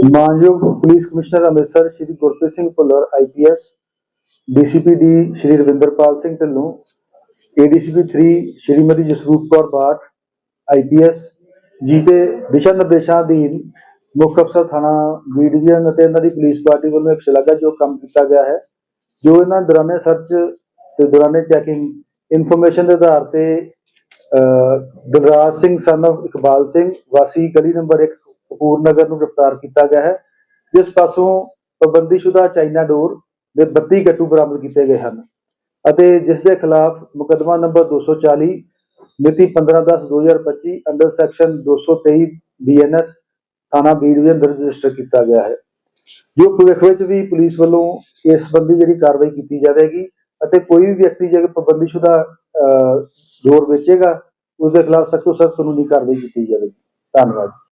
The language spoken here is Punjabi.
ਮਾਨਯੋਗ police commissioner Amritsar Shri Gurpreet Singh Bhullar IPS DCP D Shri Ravinderpal Singh Dhillon ADCP 3 Shrimati Jasroop Kaur Bath IPS ji ਦੇ ਦਿਸ਼ਾ ਨਿਰਦੇਸ਼ਾਂ ਅਧੀਨ ਮੁੱਖ ਅਫਸਰ ਥਾਣਾ ਬੀ ਡਿਵੀਜ਼ਨ ਅਤੇ ਇਹਨਾਂ ਦੀ ਪੁਲਿਸ ਪਾਰਟੀ ਵੱਲੋਂ ਇੱਕ ਸ਼ਲਾਘਾਯੋਗ ਕੰਮ ਕੀਤਾ ਗਿਆ ਹੈ ਜੋ ਇਹਨਾਂ ਦੌਰਾਨੇ ਸਰਚ ਤੇ ਦੌਰਾਨੇ ਚੈਕਿੰਗ ਇਨਫੋਰਮੇਸ਼ਨ ਦੇ ਆਧਾਰ ਤੇ ਅਹ, ਦਿਲਰਾਜ ਸਿੰਘ ਸਨ of ਇਕਬਾਲ ਸਿੰਘ ਵਾਸੀ ਗਲੀ ਨੰਬਰ 1 ਕਪੂਰ ਨਗਰ ਨੂੰ ਗ੍ਰਿਫਤਾਰ ਕੀਤਾ ਗਿਆ ਹੈ ਜਿਸ ਪਾਸੋਂ ਪਾਬੰਦੀਸ਼ੁਦਾ ਚਾਈਨਾ ਡੋਰ ਦੇ 32 ਗੱਟੂ ਬਰਾਮਦ ਕੀਤੇ ਗਏ ਹਨ ਅਤੇ ਜਿਸ ਦੇ ਖਿਲਾਫ ਮੁਕੱਦਮਾ ਨੰਬਰ 240 ਮਿਤੀ 15/10/2025 ਅੰਡਰ ਸੈਕਸ਼ਨ 223 ਬੀਐਨਐਸ ਥਾਣਾ ਬੀ ਡਿਵੀਜ਼ਨ ਦਰਜ ਰਜਿਸਟਰ ਕੀਤਾ ਗਿਆ ਹੈ। ਜੋ ਭਵਿੱਖ ਵਿੱਚ ਵੀ ਪੁਲਿਸ ਵੱਲੋਂ ਇਸ ਸੰਬੰਧੀ ਜਿਹੜੀ ਕਾਰਵਾਈ ਕੀਤੀ ਜਾਵੇਗੀ ਅਤੇ ਕੋਈ ਵੀ ਵਿਅਕਤੀ ਜੇਕਰ ਪਾਬੰਦੀਸ਼ੁਦਾ ਅਹ, ਡੋਰ ਵੇਚੇਗਾ ਉਸ ਦੇ ਖਿਲਾਫ ਸਖਤ ਤੋਂ ਸਖਤ ਕਾਨੂੰਨੀ ਕਾਰਵਾਈ ਕੀਤੀ ਜਾਵੇਗੀ। ਧੰਨਵਾਦ